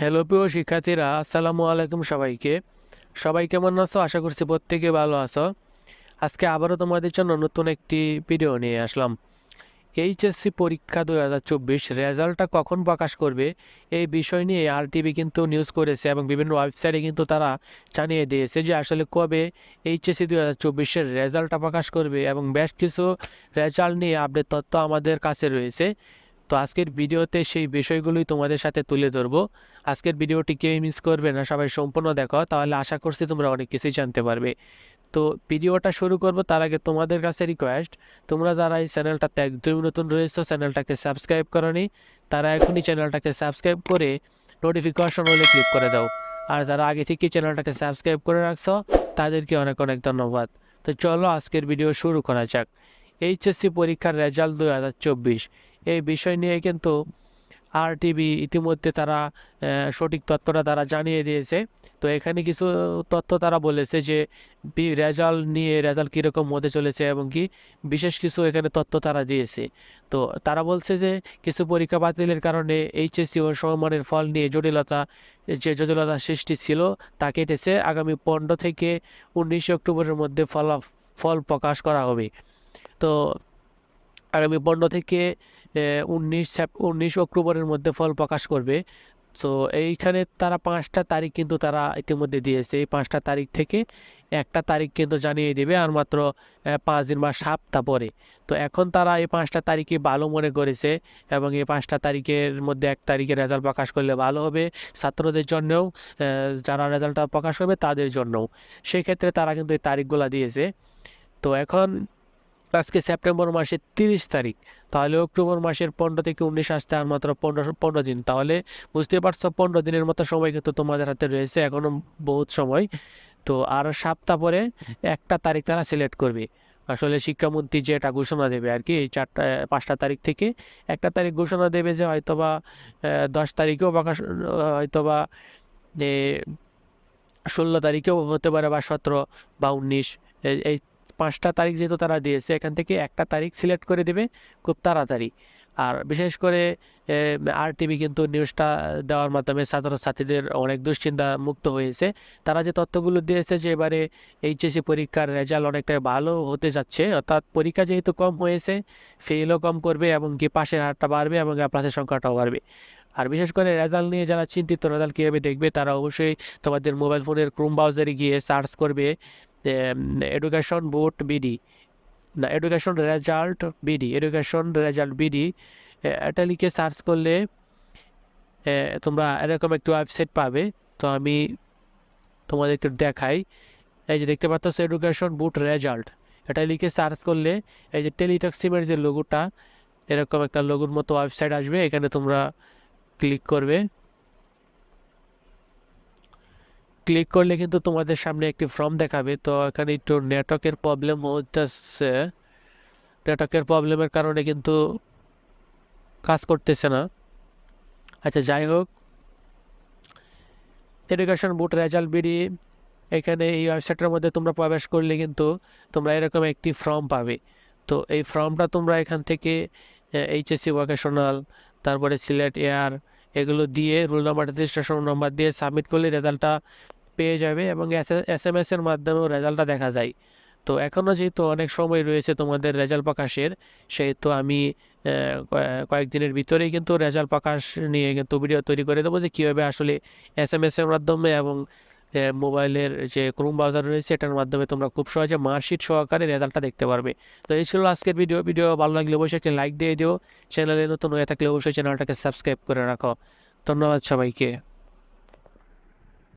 Hello প্রিয় শিক্ষার্থীরা, আসসালামু আলাইকুম সবাইকে। সবাই কেমন আছো? আশা করছি প্রত্যেকে ভালো আছো। আজকে আবারও তোমাদের জন্য নতুন একটি ভিডিও নিয়ে আসলাম। এইচএসসি পরীক্ষা দু হাজার চব্বিশ রেজাল্টটা কখন প্রকাশ করবে? এই বিষয় নিয়ে আরটিভি কিন্তু নিউজ করেছে এবং বিভিন্ন ওয়েবসাইটে কিন্তু তারা জানিয়ে দিয়েছে যে আসলে কবে এইচএসসি দু হাজার চব্বিশের রেজাল্টটা প্রকাশ করবে এবং বেশ কিছু রেজাল্ট নিয়ে আপডেট তথ্য আমাদের কাছে রয়েছে। তো আজকের ভিডিওতে সেই বিষয়গুলোই তোমাদের সাথে তুলে ধরবো। আজকের ভিডিওটি কেউ মিস করবে না, সবাই সম্পূর্ণ দেখো, তাহলে আশা করছি তোমরা অনেক কিছুই জানতে পারবে। তো ভিডিওটা শুরু করব, তার আগে তোমাদের কাছে রিকোয়েস্ট তোমরা যারা এই চ্যানেলটাতে একদমই নতুন রয়েছে চ্যানেলটাকে সাবস্ক্রাইব করনি, তারা এখনই চ্যানেলটাকে সাবস্ক্রাইব করে নোটিফিকেশন হলে ক্লিক করে দাও। আর যারা আগে থেকে চ্যানেলটাকে সাবস্ক্রাইব করে রাখছো, তাদেরকে অনেক অনেক ধন্যবাদ। তো চলো আজকের ভিডিও শুরু করা যাক। এইচএসসি পরীক্ষার রেজাল্ট দু হাজার চব্বিশ। এই বিষয় নিয়ে কিন্তু আর টিভি ইতিমধ্যে তারা সঠিক তথ্যটা তারা জানিয়ে দিয়েছে। তো এখানে কিছু তথ্য তারা বলেছে যে রেজাল্ট নিয়ে রেজাল্ট কীরকম হতে চলেছে এবং কি, বিশেষ কিছু এখানে তথ্য তারা দিয়েছে। তো তারা বলছে যে, কিছু পরীক্ষা বাতিলের কারণে এইচএসসি ও সমমানের ফল নিয়ে জটিলতা, যে জটিলতা সৃষ্টি ছিল তা কেটেছে। আগামী পনেরো থেকে উনিশে অক্টোবরের মধ্যে ফল ফল প্রকাশ করা হবে। তো আগামী পনেরো থেকে উনিশ উনিশ অক্টোবরের মধ্যে ফল প্রকাশ করবে। তো এইখানে তারা পাঁচটা তারিখ কিন্তু তারা ইতিমধ্যে দিয়েছে। এই পাঁচটা তারিখ থেকে একটা তারিখ কিন্তু জানিয়ে দেবে আর মাত্র পাঁচ দিন বা সপ্তাহ পরে। তো এখন তারা এই পাঁচটা তারিখে ভালো মনে করেছে এবং এই পাঁচটা তারিখের মধ্যে এক তারিখে রেজাল্ট প্রকাশ করলে ভালো হবে ছাত্রদের জন্যও যারা রেজাল্টটা প্রকাশ করবে তাদের জন্যও। সেক্ষেত্রে তারা কিন্তু এই তারিখগুলো দিয়েছে। তো এখন আজকে সেপ্টেম্বর মাসের তিরিশ তারিখ, তাহলে অক্টোবর মাসের পনেরো থেকে উনিশ আসতে আর মাত্র পনেরো পনেরো দিন। তাহলে বুঝতে পারছ, পনেরো দিনের মতো সময় কিন্তু তোমাদের হাতে রয়েছে এখনও বহুত সময়। তো আর সপ্তাহ পরে একটা তারিখ তারা সিলেক্ট করবে। আসলে শিক্ষামন্ত্রী যেটা ঘোষণা দেবে আর কি, এই চারটা, পাঁচটা তারিখ থেকে একটা তারিখ ঘোষণা দেবে যে হয়তোবা দশ তারিখেও বা হয়তোবা ষোলো তারিখেও হতে পারে বা সতেরো বা উনিশ এই পাঁচটা তারিখ যেহেতু তারা দিয়েছে, এখান থেকে একটা তারিখ সিলেক্ট করে দেবে খুব তাড়াতাড়ি। আর বিশেষ করে আর টিভি কিন্তু নিউজটা দেওয়ার মাধ্যমে ছাত্রছাত্রীদের অনেক দুশ্চিন্তা মুক্ত হয়েছে। তারা যে তথ্যগুলো দিয়েছে যে এবারে এইচএসসি পরীক্ষার রেজাল্ট অনেকটাই ভালো হতে যাচ্ছে, অর্থাৎ পরীক্ষা যেহেতু কম হয়েছে ফেলও কম করবে এবং কি পাশের হারটা বাড়বে এবং প্লাসের সংখ্যাটাও বাড়বে। আর বিশেষ করে রেজাল্ট নিয়ে যারা চিন্তিত, রেজাল্ট কীভাবে দেখবে, তারা অবশ্যই তোমাদের মোবাইল ফোনের ক্রোম ব্রাউজারে গিয়ে সার্চ করবে। এডুকেশন বোর্ড বিডি না education result BD education result BD এটা লিখে সার্চ করলে তোমরা এরকম একটি ওয়েবসাইট পাবে। তো আমি তোমাদের একটু দেখাই। এই যে দেখতে পাচ্ছ এডুকেশন বুট রেজাল্ট এটা লিখে সার্চ করলে, এই যে টেলিটক সিমের যে লোগোটা এরকম একটা লোগোর মতো ওয়েবসাইট আসবে। এখানে তোমরা ক্লিক করবে। ক্লিক করলে কিন্তু তোমাদের সামনে একটি ফর্ম দেখাবে। তো এখানে একটু নেটওয়ার্কের প্রবলেম হচ্ছে নেটওয়ার্কের প্রবলেমের কারণে কিন্তু কাজ করতেছে না। আচ্ছা যাই হোক। এডুকেশন বুট রেজাল্ট বেরিয়ে এখানে এই ওয়েবসাইটের মধ্যে তোমরা প্রবেশ করলে কিন্তু তোমরা এরকম একটি ফর্ম পাবে। তো এই ফর্মটা তোমরা এখান থেকে এইচএসসি ভোকেশনাল তারপরে সিলেট এয়ার এগুলো দিয়ে রোল নাম্বার রেজিস্ট্রেশন নাম্বার দিয়ে সাবমিট করলে রেজাল্টটা পেয়ে যাবে এবং এস এম এস এর মাধ্যমেও রেজাল্টটা দেখা যায়। তো এখনও যেহেতু অনেক সময় রয়েছে তোমাদের রেজাল্ট প্রকাশের, সেহেতু আমি কয়েকদিনের ভিতরেই কিন্তু রেজাল্ট প্রকাশ নিয়ে কিন্তু ভিডিও তৈরি করে দেবো যে কীভাবে আসলে এস এম এস এর মাধ্যমে এবং মোবাইলের যে ক্রোম ব্রাউজার রয়েছে এটার মাধ্যমে তোমরা খুব সহজে মার্কশিট সহকারে রেজাল্টটা দেখতে পারবে। তো এই ছিল আজকের ভিডিও ভিডিও ভালো লাগলে অবশ্যই একটি লাইক দিয়ে দিও। চ্যানেলে নতুন হয়ে থাকলে অবশ্যই চ্যানেলটাকে সাবস্ক্রাইব করে রাখো। ধন্যবাদ সবাইকে।